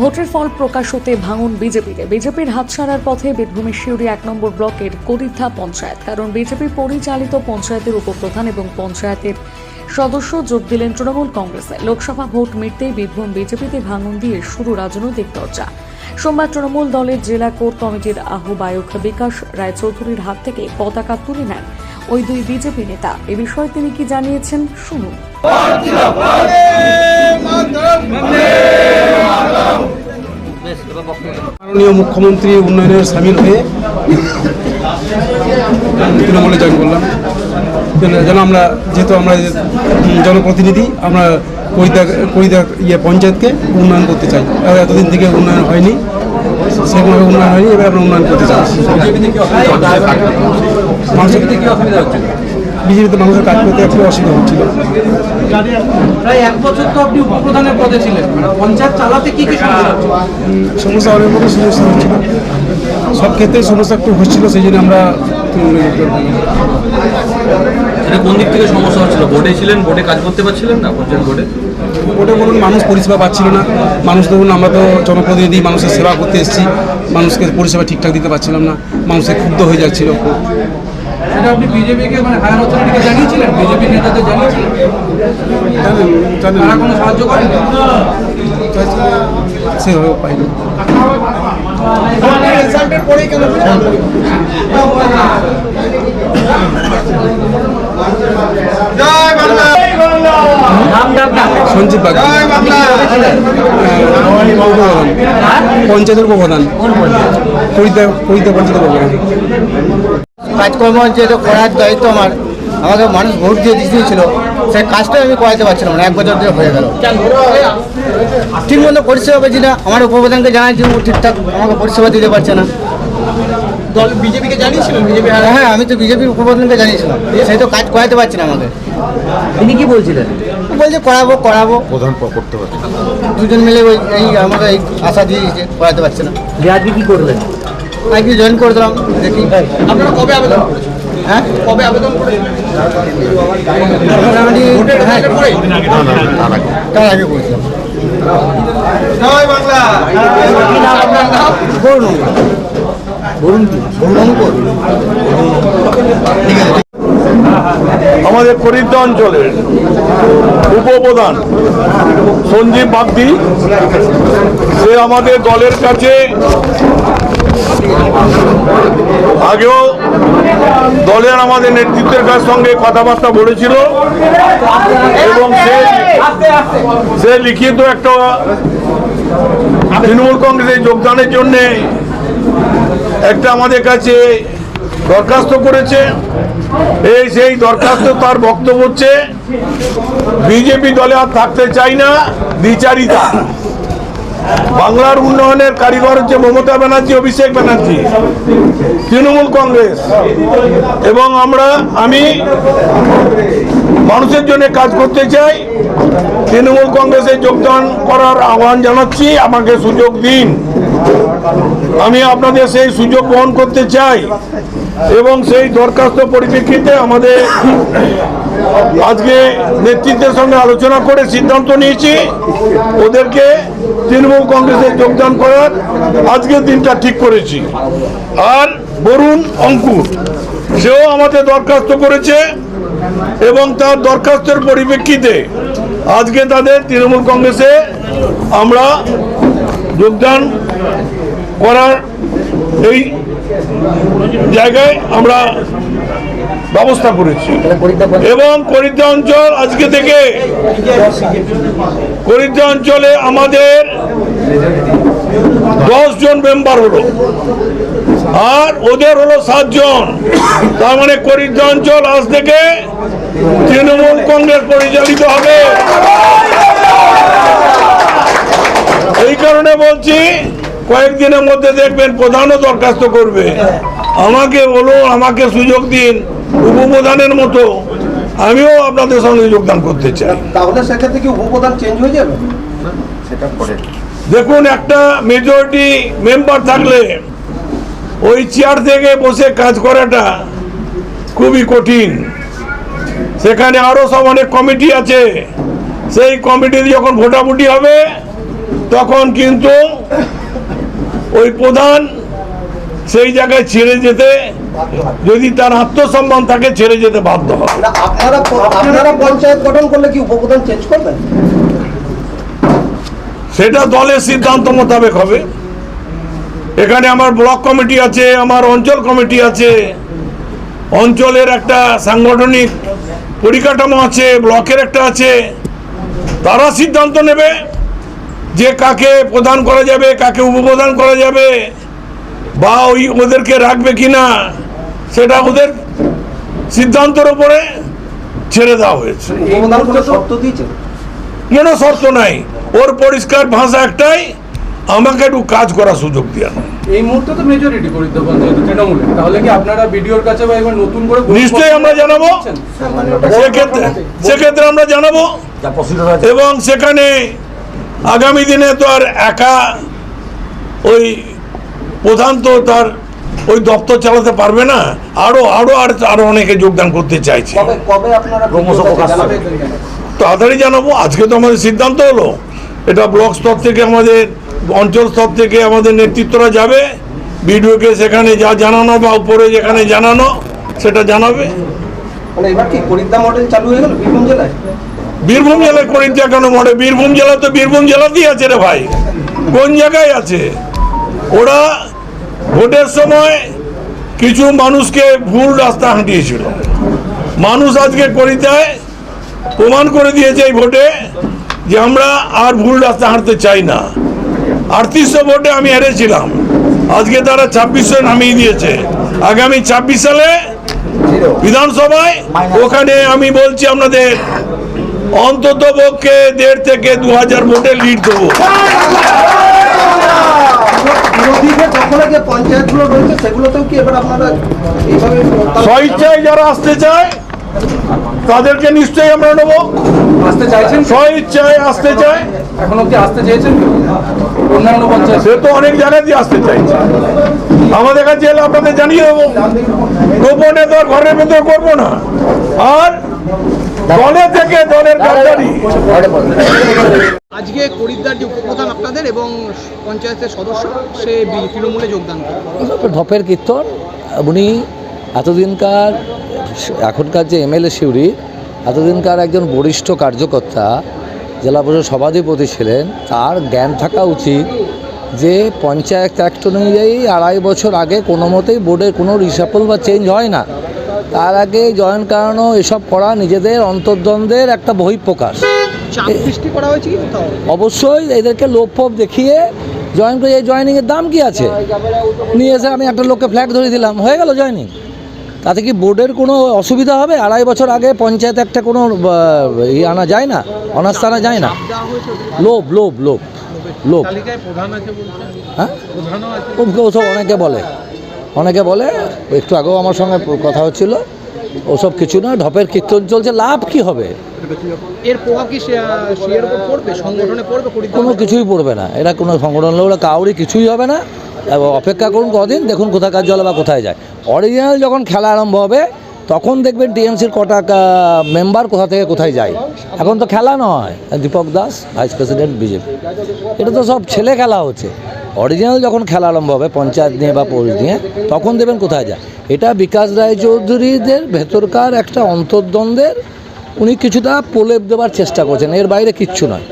ভোটের ফল প্রকাশ হতে ভাঙন বিজেপিতে বিজেপির হাত হাতছাড়ার পথে বীরভূমের শিউরি এক নম্বর ব্লকের কদিথা পঞ্চায়েত। কারণ বিজেপি পরিচালিত পঞ্চায়েতের উপপ্রধান এবং পঞ্চায়েতের সদস্য যোগ দিলেন তৃণমূল কংগ্রেসে। লোকসভা ভোট মিটতেই বীরভূম বিজেপিতে ভাঙন দিয়ে শুরু রাজনৈতিক চর্চা সোমবার তৃণমূল দলের জেলা কোর কমিটির আহ্বায়ক বিকাশ রায়চৌধুরীর হাত থেকে পতাকা তুলে নেন ওই দুই বিজেপি নেতা। এ বিষয়ে তিনি কি জানিয়েছেন শুনুন। মাননীয় মুখ্যমন্ত্রী উন্নয়নের সামিল হয়ে তৃণমূলে জয়েন করলাম। যেন- আমরা যেহেতু আমরা জনপ্রতিনিধি আমরা কবিতা কবিতা ইয়ে পঞ্চায়েতকে উন্নয়ন করতে চাই। আর এতদিন থেকে উন্নয়ন হয়নি সেরকমভাবে উন্নয়ন হয়নি এবার আমরা উন্নয়ন করতে চাই। মানুষের বিজেপিতে মানুষের কাজ করতে একটু অসুবিধা হচ্ছিল। প্রায় এক বছর তো আপনি উপপ্রধানের পদে ছিলেন। মানে পঞ্চায়েত চালাতে কি কি সমস্যা অনেক রকম সমস্যা হচ্ছিল সব ক্ষেত্রে সমস্যা একটু হচ্ছিল সেই জন্য আমরা এটা কোন দিক থেকে সমস্যা হচ্ছিল? বোর্ডে ছিলেন বোর্ডে কাজ করতে পারছিলেন না পঞ্চায়েত বোর্ডে? ওটা বলুন মানুষ পরিষেবা পাচ্ছিল না। মানুষ ধরুন আমরা তো জনপ্রতিনিধি মানুষের সেবা করতে এসেছি। মানুষকে পরিষেবা ঠিকঠাক দিতে পারছিলাম না। মানুষের ক্ষুব্ধ হয়ে যাচ্ছিল। খুব সেটা আপনি বিজেপিকে মানে জানিয়েছিলেন? বিজেপি নেতাদের জানিয়েছিলেন? তারা কোনো সাহায্য করেন? সেভাবে পাইনি সঞ্জীব বাগ। উপপ্রধান পঞ্চায়েতের উপপ্রধান। কবিতা কবিতা পঞ্চায়েতের উপপ্রধান। কাজকর্ম যেটা করার দায়িত্ব আমার। আমাকে মানুষ ভোট দিয়ে দিয়েছিল। সেই কাজটাই আমি করাতে পারছিলাম না এক বছর ধরে হয়ে গেল। ঠিক মতো পরিষেবা পেয়েছি না আমার উপপ্রধানকে জানাচ্ছি ও ঠিকঠাক আমাকে পরিষেবা দিতে পারছে না। দল বিজেপিকে জানিয়েছিলেন বিজেপি হ্যাঁ আমি তো বিজেপির উপপ্রধানকে জানিয়েছিলাম। সেই তো কাজ করাতে পারছি না আমাকে। তিনি কি বলছিলেন? বলছে করাবো করাবো। প্রধান করতে পারছে দুজন মিলে ওই এই আমাকে এই আশা দিয়ে করাতে পারছে না। আজকে কি করলেন? আজকে জয়েন করে দিলাম দেখি। আপনারা কবে আবেদন হ্যাঁ? কবে আবেদন করেছেন? হ্যাঁ। তার আগে। করেছিলাম। কি? করুন আমাদের করিদ্দা অঞ্চলের উপপ্রধান সঞ্জীব বাগদি সে আমাদের দলের কাছে আগেও দলের আমাদের নেতৃত্বের কাছ সঙ্গে কথাবার্তা বলেছিল এবং সে লিখিত একটা তৃণমূল কংগ্রেসে যোগদানের জন্যে একটা আমাদের কাছে দরখাস্ত করেছে। এই সেই দরখাস্ত তার বক্তব্য হচ্ছে, বিজেপি দলে আর থাকতে চাই না, দ্বিচারিতা। বাংলার উন্নয়নের কারিগর হচ্ছে মমতা ব্যানার্জি, অভিষেক ব্যানার্জি, তৃণমূল কংগ্রেস। এবং আমরা, আমি মানুষের জন্য কাজ করতে চাই, তৃণমূল কংগ্রেসে যোগদান করার আহ্বান জানাচ্ছি। আমাকে সুযোগ দিন। আমি আপনাদের সেই সুযোগ বহন করতে চাই এবং সেই দরখাস্ত পরিপ্রেক্ষিতে আমাদের আজকে নেতৃত্বের সঙ্গে আলোচনা করে সিদ্ধান্ত নিয়েছি। ওদেরকে তৃণমূল কংগ্রেসে যোগদান করার আজকের দিনটা ঠিক করেছি। আর বরুণ অঙ্কুর, সেও আমাদের দরখাস্ত করেছে এবং তার দরখাস্তের পরিপ্রেক্ষিতে আজকে তাদের তৃণমূল কংগ্রেসে আমরা যোগদান করার এই জায়গায় আমরা ব্যবস্থা করেছি। এবং করিদ্দা অঞ্চল আজকে থেকে করিদ্দা অঞ্চলে আমাদের দশ জন মেম্বার হলো। আর ওদের হলো সাতজন তার মানে করিদ্দা অঞ্চল আজ থেকে তৃণমূল কংগ্রেস পরিচালিত হবে। এই কারণে বলছি কয়েকদিনের মধ্যে দেখবেন প্রধানও দরখাস্ত করবে। আমাকে বলো আমাকে সুযোগ দিন উপপ্রধানের মতো। আমিও আপনাদের সঙ্গে যোগদান করতে চাই। তাহলে সেক্ষেত্রে কি উপপ্রধান চেঞ্জ হয়ে যাবে? দেখুন একটা মেজরিটি মেম্বার থাকলে ওই চেয়ার থেকে বসে কাজ করাটা খুবই কঠিন। সেখানে আরও সব অনেক কমিটি আছে। সেই কমিটি যখন ভোটাভুটি হবে তখন কিন্তু ওই প্রধান সেই জায়গায় ছেড়ে যেতে যদি তার আত্মসম্মান থাকে ছেড়ে যেতে বাধ্য আপনারা আপনারা পঞ্চায়েত গঠন করলে কি উপপ্রধান চেঞ্জ করবেন? সেটা দলের সিদ্ধান্ত মোতাবেক হবে। এখানে আমার ব্লক কমিটি আছে আমার অঞ্চল কমিটি আছে অঞ্চলের একটা সাংগঠনিক পরিকাঠামো আছে ব্লকের একটা আছে তারা সিদ্ধান্ত নেবে। যে কাকে প্রদান করা যাবে কাকে উপপ্রদান করা যাবে বা ওই ওদেরকে রাখবে কি না সেটা ওদের সিদ্ধান্তের উপরে ছেড়ে দেওয়া হয়েছে। কোনো শর্ত নাই। ওর পরিষ্কার ভাষা একটাই আমাকে একটু কাজ করার সুযোগ দেওয়া না এই মুহূর্তে তো মেজরিটি তৃণমূলে। তাহলে কি আপনারা বিডিওর কাছে বা এবার নতুন করে নিশ্চয়ই আমরা জানাব। সেক্ষেত্রে সেক্ষেত্রে আমরা জানাব। এবং সেখানে আগামী দিনে তো আর একা ওই প্রধান তো তার ওই দপ্তর চালাতে পারবে না। আরও আরও আর আরও অনেকে যোগদান করতে চাইছে? তাড়াতাড়ি জানাব। আজকে তো আমাদের সিদ্ধান্ত হলো। এটা ব্লক স্তর থেকে আমাদের অঞ্চল স্তর থেকে আমাদের নেতৃত্বরা যাবে। বিডিওকে সেখানে যা জানানো বা উপরে যেখানে জানানো সেটা জানাবে। মানে এবার কি মডেল চালু হয়ে গেল? বীরভূম জেলায়? বীরভূম জেলায় করিতে কেন মরে? বীরভূম জেলা তো বীরভূম জেলাতেই আছে রে ভাই। কোন জায়গায় আছে? ওরা ভোটের সময় কিছু মানুষকে ভুল রাস্তা হাঁটিয়েছিল। মানুষ আজকে করিতায় প্রমাণ করে দিয়েছে এই ভোটে যে আমরা আর ভুল রাস্তা হাঁটতে চাই না। আটত্রিশশো ভোটে আমি হেরেছিলাম। আজকে তারা ছাব্বিশশো নামিয়ে দিয়েছে। আগামী ছাব্বিশ সালে বিধানসভায় ওখানে আমি বলছি আপনাদের অন্তত পক্ষে দেড় থেকে দু হাজার ভোটে লিড দেবো। বিরোধীদের দখলে যে পঞ্চায়েতগুলো রয়েছে সেগুলোতেও কি এবার আপনারা এইভাবে স্বইচ্ছায় যারা আসতে চায় তাদেরকে নিশ্চয়ই আমরা নেব। আসতে চাইছেন স্বইচ্ছায় আসতে চায়। এখনও আসতে চেয়েছেন অন্যান্য পঞ্চায়েত? সে তো অনেক দিয়ে আসতে চাইছে। আমাদের কাছে এলে আপনাদের জানিয়ে দেবো। গোপনে তো ঘরের ভেতরে করব না। আর দলে থেকে দলের গাদ্দারি। আজকে করিদ্দার যে উপপ্রধান আপনাদের এবং পঞ্চায়েতের সদস্য সে তৃণমূলে যোগদান করে। ঢপের কীর্তন। উনি এতদিনকার এখনকার যে এমএলএ শিউরি এতদিনকার একজন বরিষ্ঠ কার্যকর্তা জেলা পরিষদ সভাধিপতি ছিলেন তার জ্ঞান থাকা উচিত যে পঞ্চায়েত অ্যাক্ট অনুযায়ী আড়াই বছর আগে কোনো মতেই বোর্ডের কোনো রিসাপল বা চেঞ্জ হয় না। তার আগে জয়েন করানো এসব করা নিজেদের অন্তর্দ্বন্দ্বের একটা বহিঃপ্রকাশ। চাপ সৃষ্টি করা হয়েছে অবশ্যই এদেরকে লোভ ফোপ দেখিয়ে জয়েন করে এই জয়েনিংয়ের দাম কি আছে? নিয়ে এসে আমি একটা লোককে ফ্ল্যাগ ধরে দিলাম। হয়ে গেল জয়েনিং তাতে কি বোর্ডের কোনো অসুবিধা হবে? আড়াই বছর আগে পঞ্চায়েত একটা কোনো ই আনা যায় না? অনার্স আনা যায় না? লোভ লোভ লোভ লোভ। হ্যাঁ? ওসব অনেকে বলে। অনেকে বলে একটু আগেও আমার সঙ্গে কথা হচ্ছিল ওসব কিছু না ঢপের কীর্তন চলছে লাভ কি হবে? এর প্রভাব কি সে- সিএর উপর পড়বে? সংগঠনে পড়বে কোনো কিছুই পড়বে না। এরা কোনো সংগঠন লোকরা কাউরি কিছুই হবে না। এবং অপেক্ষা করুন কদিন দেখুন কোথাকার জল বা কোথায় যায়। অরিজিনাল যখন খেলা আরম্ভ হবে তখন দেখবেন টিএমসির কটা মেম্বার কোথা থেকে কোথায় যায়। এখন তো খেলা নয়। Dipak Das vice president BJP এটা তো সব ছেলে খেলা হচ্ছে। অরিজিনাল যখন খেলা আরম্ভ হবে, পঞ্চায়েত নিয়ে বা পৌর নিয়ে, তখন দেবেন কোথায় যায়? এটা বিকাশ রায়চৌধুরীদের ভেতরকার একটা অন্তর্দ্বন্দ্বের, উনি কিছুটা প্রলেপ দেওয়ার চেষ্টা করছেন, এর বাইরে কিচ্ছু নয়।